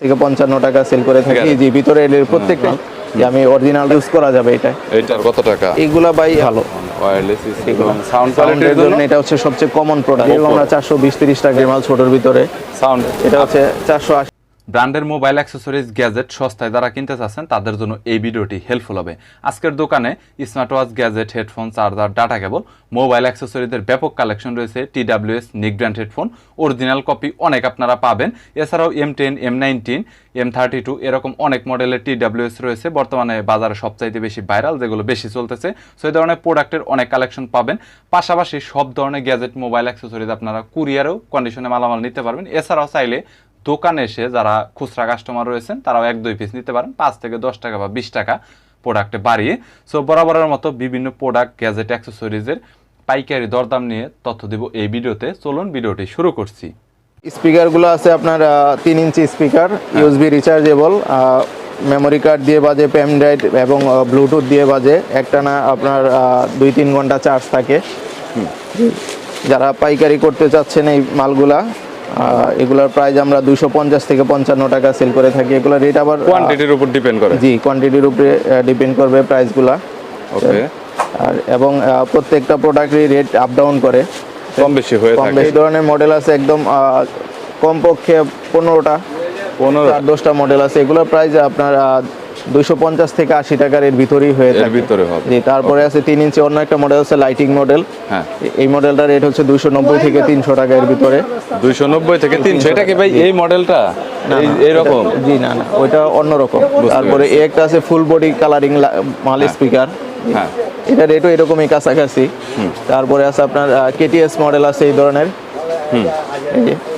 থেকে পঞ্চান্ন টাকা সেল করে থাকি। যে জি ভিতরে এর প্রত্যেকটা যে আমি অরিজিনাল ইউজ করা যাবে এটা। এটার কত টাকা? এগুলা বাই ভালো। ওয়্যারলেস সাউন্ড কোয়ালিটির জন্য? জন্য এটা হচ্ছে সবচেয়ে কমন প্রোডাক্ট আমরা চারশো বিশ তিরিশ টাকা মাল ছোটর ভিতরে। সাউন্ড এটা হচ্ছে চারশো আশি ব্র্যান্ডের মোবাইল অ্যাক্সেসরিজ, গ্যাজেট, সস্তায় যারা কিনতে চাচ্ছেন, তাদের জন্য এই ভিডিওটি হেল্পফুল হবে। আজকের দোকানে smart watch gadget headphone charger data cable mobile অ্যাক্সেসরিজের ব্যাপক কালেকশন রয়েছে টি ডাব্লিউএস নিক ব্র্যান্ড হেডফোন অরিজিনাল কপি অনেক আপনারা পাবেন। এছাড়াও M ten M nineteen M thirty two এরকম অনেক মডেলের টি ডাব্লিউএস রয়েছে। বর্তমানে বাজারে সবচাইতে বেশি ভাইরাল যেগুলো বেশি চলতেছে সো এই ধরনের প্রোডাক্টের অনেক কালেকশন পাবেন। পাশাপাশি সব ধরনের গ্যাজেট মোবাইল অ্যাক্সেসরিজ আপনারা কুরিয়ারেও কন্ডিশনে মালামাল নিতে পারবেন। এছাড়াও চাইলে দোকানে এসে যারা খুচরা কাস্টমার রয়েছেন তারাও এক দুই পিস নিতে পারেন। পাঁচ থেকে দশ টাকা বা বিশ টাকা প্রোডাক্টে বাড়িয়ে। সো বরাবরের মতো বিভিন্ন প্রোডাক্ট গ্যাজেট অ্যাক্সেসরিজের পাইকারি দরদাম নিয়ে তথ্য দিব এই ভিডিওতে। চলুন ভিডিওটি শুরু করছি। স্পিকারগুলো আছে আপনার তিন ইঞ্চি speaker USB rechargeable memory card দিয়ে বাজে পেন ড্রাইভ এবং ব্লুটুথ দিয়ে বাজে। একটানা আপনার দুই তিন ঘণ্টা চার্জ থাকে। যারা পাইকারি করতে চাচ্ছেন এই মালগুলা এগুলার প্রাইস আমরা দুশো পঞ্চাশ থেকে পঞ্চান্ন টাকা সেল করে থাকি। এগুলোর রেট আবার কোয়ান্টিটির উপর ডিপেন্ড করে। জি কোয়ান্টিটির উপরে ডিপেন্ড করবে প্রাইসগুলা ওকে আর এবং প্রত্যেকটা প্রোডাক্টের রেট আপ ডাউন করে। কম বেশি হয়ে থাকে। বেশি ধরনের মডেল আছে একদম কমপক্ষে পনেরোটা পনেরো দশটা মডেল আছে। এগুলোর প্রাইস আপনার দুইশো পঞ্চাশ থেকে আশি টাকার এর ভিতরেই হয়ে এর থাকে। ভিতরে হবে। জি তারপরে আছে তিন ইঞ্চি অন্য একটা মডেল আছে লাইটিং মডেল হ্যাঁ। এই মডেলটার রেট হচ্ছে দুইশো নব্বই থেকে তিনশো টাকা এর ভিতরে। দুইশো নব্বই থেকে তিনশো। এটা কি ভাই এই মডেলটা এইরকম জি না না ওইটা অন্যরকম তারপরে। এই একটা আছে ফুল বডি কালারিং মাল স্পিকার হ্যাঁ। এটা রেটও এরকমই কাছাকাছি। তারপরে আছে আপনার কেটিএস মডেল আছে এই ধরনের।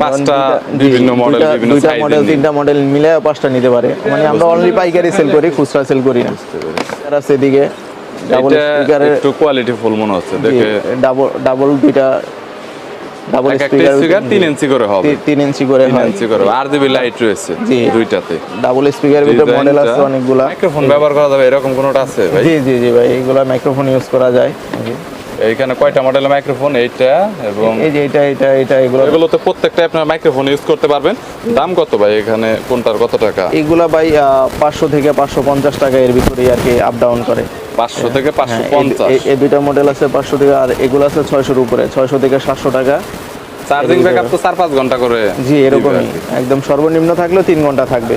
পাঁচটা বিভিন্ন জি, বিভিন্ন দুইটা মডেল তিনটা মডেল মিলে পাঁচটা নিতে পারে। মানে আমরা অনলি পাইকারি সেল করি খুচরা সেল করি না। আর আছে ডাবল স্পিকারের একটু কোয়ালিটি ফুল মনে হচ্ছে দেখে ডাবল ডাবল দুইটা ডাবল স্পিকার তিন ইঞ্চি করে হবে। তিন ইঞ্চি করে তিন হয়। ইঞ্চি করে লাইট রয়েছে। দুইটাতে। ডাবল স্পিকারের ভিতরে মডেল আছে অনেকগুলা। মাইক্রোফোন ব্যবহার করা যাবে এরকম কোনোটা আছে ভাই? জি জি জি ভাই এইগুলা মাইক্রোফোন ইউজ করা যায়। এইখানে কয়টা মডেলের মাইক্রোফোন এইটা এবং এই যে এটা এটা এটা এগুলো এগুলো তো প্রত্যেকটা আপনার মাইক্রোফোন ইউজ করতে পারবেন। দাম কত ভাই এখানে? কোনটার কত টাকা? এইগুলা ভাই পাঁচশো থেকে পাঁচশো পঞ্চাশ টাকা এর ভিতরে আর কি আপ ডাউন করে। পাঁচশো থেকে পাঁচশো হ্যাঁ, এই- পঞ্চাশ। এই- দুইটা মডেল আছে পাঁচশো থেকে আর এগুলো আছে ছয়শোর উপরে ছয়শো থেকে সাতশো টাকা। চার্জিং ব্যাকআপ তো চার পাঁচ ঘণ্টা করে জি এরকমই। একদম সর্বনিম্ন থাকলেও তিন ঘণ্টা থাকবে।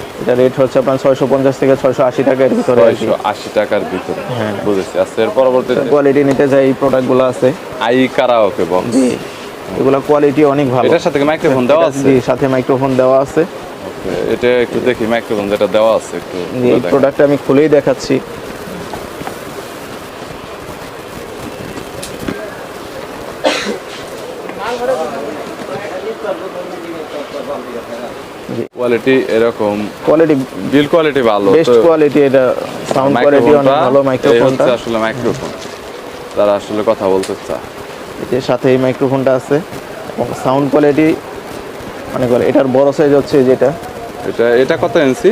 এটা রেট হচ্ছে আপনার ছয়শো পঞ্চাশ থেকে ছয়শো আশি টাকার ভিতরে আর কি। ছয়শো আশি টাকার ভিতরে হ্যাঁ। বুঝেছি। আচ্ছা এর পরবর্তীতে? কোয়ালিটি নিতে যাই এই প্রোডাক্টগুলো আছে। আই কারাওকে বক্স জি এগুলো কোয়ালিটি অনেক ভালো। এটার সাথে মাইক্রোফোন দেওয়া আছে? জি সাথে মাইক্রোফোন দেওয়া আছে। এটা একটু দেখি মাইক্রোফোন যেটা দেওয়া আছে একটু এই। প্রোডাক্টটা আমি খুলেই দেখাচ্ছি। কোয়ালিটি এরকম। কোয়ালিটি বিল কোয়ালিটি ভালো বেস্ট কোয়ালিটি এটা সাউন্ড কোয়ালিটি অনেক ভালো মাইক্রোফোনটা আসলে মাইক্রোফোন তারা আসলে কথা বলতে চায়। এর সাথে এই মাইক্রোফোনটা আছে সাউন্ড কোয়ালিটি অনেক ভালো এটার বড় সাইজ হচ্ছে যেটা। এটা এটা কত ইঞ্চি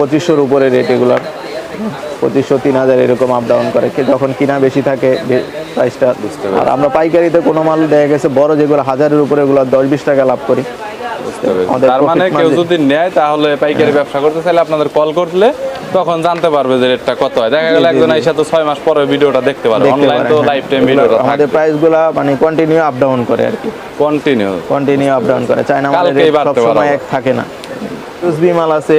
পঁচিশশোর উপরে রেট এগুলার। পঁচিশশো তিন হাজার এরকম আপ ডাউন করে। যখন কিনা বেশি থাকে প্রাইসটা আর আমরা পাইকারিতে কোনো মাল দেখা গেছে বড় যেগুলো হাজারের উপরে এগুলো দশ বিশ টাকা লাভ করি। তার মানে কেউ যদি নেয় তাহলে পাইকারি ব্যবসা করতে চাইলে আপনাদের কল করলে তখন জানতে পারবে যে রেটটা কত হয়। দেখা গেল একজন। তো ছয় মাস পরে ভিডিওটা দেখতে পারবে। অনলাইন তো হ্যাঁ। লাইফ টাইম ভিডিওটা আমাদের মানে কন্টিনিউ আপ ডাউন করে আর কি। কন্টিনিউ কন্টিনিউ আপ ডাউন করে। চায়না মালের কালকেই রেট সব সময় এক থাকে না। মাল আছে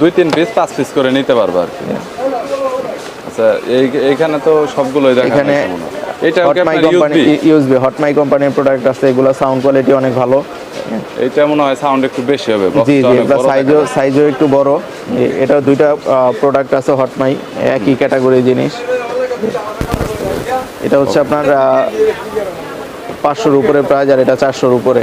দুই তিন পিস পাঁচ পিস করে নিতে পারবে আর কি। আচ্ছা এই এইখানে তো সবগুলোই দেখা এখানে হটমাই আপনার কোম্পানি হটমাই কোম্পানির প্রোডাক্ট আছে এগুলো সাউন্ড কোয়ালিটি অনেক ভালো। এটা মনে হয় সাউন্ড একটু বেশি হবে জি জি অনেক সাইজও সাইজও একটু বড়। এটা দুইটা প্রোডাক্ট আছে হটমাই একই ক্যাটাগরি জিনিস। এটা হচ্ছে আপনার পাঁচশোর উপরে প্রাইস আর এটা চারশোর উপরে।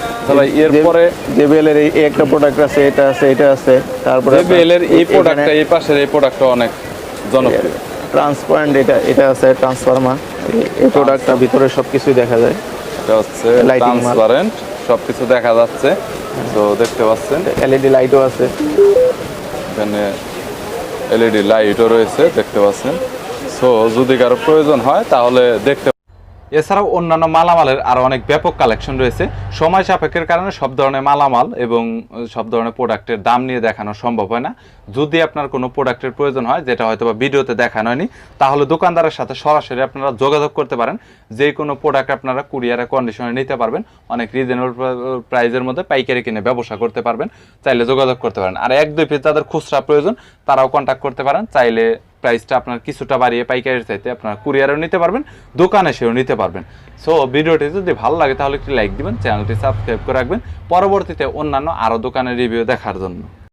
তাহলে এরপরে জেবিএল এর এই একটা প্রোডাক্ট আছে এটা আছে এটা আছে তারপরে এর এই প্রোডাক্টটা এই পাশের এই প্রোডাক্টটা অনেক জনপ্রিয়। ট্রান্সপারেন্ট এটা এটা আছে ট্রান্সফরমার এই প্রোডাক্টটা ভিতরে সব কিছুই দেখা যায়। এটা হচ্ছে। ট্রান্সপারেন্ট সবকিছু দেখা যাচ্ছে। তো দেখতে পাচ্ছেন। এলইডি লাইটও আছে। এখানে এলইডি লাইটও রয়েছে দেখতে পাচ্ছেন। সো যদি কারও প্রয়োজন হয় তাহলে দেখতে এছাড়াও অন্যান্য মালামালের আরও অনেক ব্যাপক কালেকশন রয়েছে। সময় সাপেক্ষের কারণে সব ধরনের মালামাল এবং সব ধরনের প্রোডাক্টের দাম নিয়ে দেখানো সম্ভব হয় না। যদি আপনার কোনো প্রোডাক্টের প্রয়োজন হয়, যেটা হয়তো বা ভিডিওতে দেখানো হয়নি, তাহলে দোকানদারের সাথে সরাসরি আপনারা যোগাযোগ করতে পারেন। যে কোনো প্রোডাক্ট আপনারা কুরিয়ারে, কন্ডিশনে নিতে পারবেন। অনেক রিজনেবল প্রাইজের মধ্যে পাইকারি কিনে ব্যবসা করতে পারবেন। চাইলে যোগাযোগ করতে পারেন। আর এক দুই পিস যাদের খুচরা প্রয়োজন, তারাও কন্ট্যাক্ট করতে পারেন। চাইলে প্রাইসটা আপনার কিছুটা বাড়িয়ে পাইকারের চাইতে আপনার কুরিয়ারেও নিতে পারবেন, দোকানে এসেও নিতে পারবেন। সো ভিডিওটি যদি ভালো লাগে তাহলে একটি লাইক দিবেন চ্যানেলটি সাবস্ক্রাইব করে রাখবেন। পরবর্তীতে অন্যান্য আরও দোকানের রিভিউ দেখার জন্য।